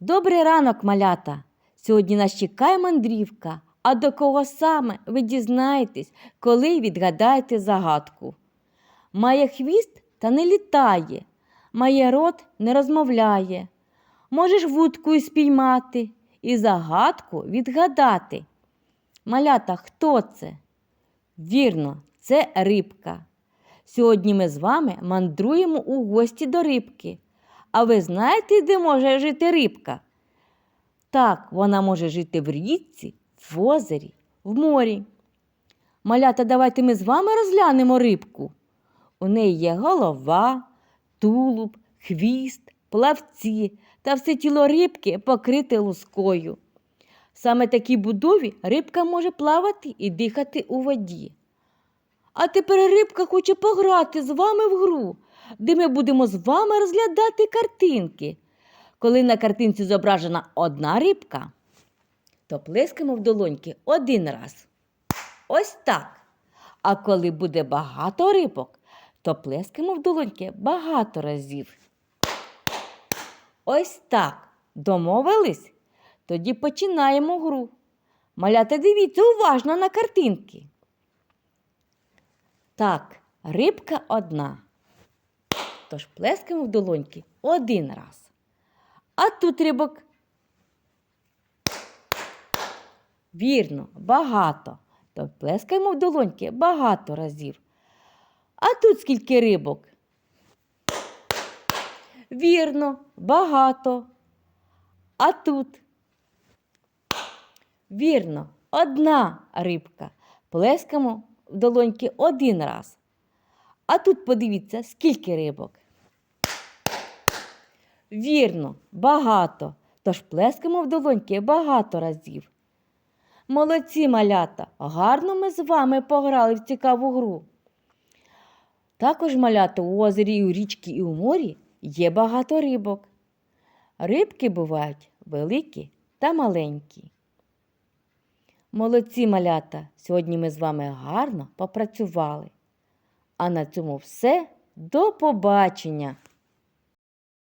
Добрий ранок, малята! Сьогодні нас чекає мандрівка. А до кого саме ви дізнаєтесь, коли відгадаєте загадку. Має хвіст та не літає, має рот не розмовляє. Можеш вудкою спіймати і загадку відгадати. Малята, хто це? Вірно, це рибка. Сьогодні ми з вами мандруємо у гості до рибки. А ви знаєте, де може жити рибка? Так, вона може жити в річці, в озері, в морі. Малята, давайте ми з вами розглянемо рибку. У неї є голова, тулуб, хвіст, плавці та все тіло рибки покрите лускою. Саме такій будові рибка може плавати і дихати у воді. А тепер рибка хоче пограти з вами в гру, де ми будемо з вами розглядати картинки. Коли на картинці зображена одна рибка, то плескаємо в долоньки один раз. Ось так. А коли буде багато рибок, то плескаємо в долоньки багато разів. Ось так. Домовились? Тоді починаємо гру. Малята, дивіться уважно на картинки. Так, рибка одна. Тож плескаємо в долоньки один раз. А тут рибок. Вірно, багато. То плескаємо в долоньки багато разів. А тут скільки рибок? Вірно, багато. А тут? Вірно, одна рибка. Плескаємо в долоньки один раз. А тут подивіться, скільки рибок. Вірно, багато. Тож плескаємо в долоньки багато разів. Молодці малята, гарно ми з вами пограли в цікаву гру. Також малята у озері, у річці, і у морі є багато рибок. Рибки бувають великі та маленькі. Молодці малята, сьогодні ми з вами гарно попрацювали. А на цьому все. До побачення!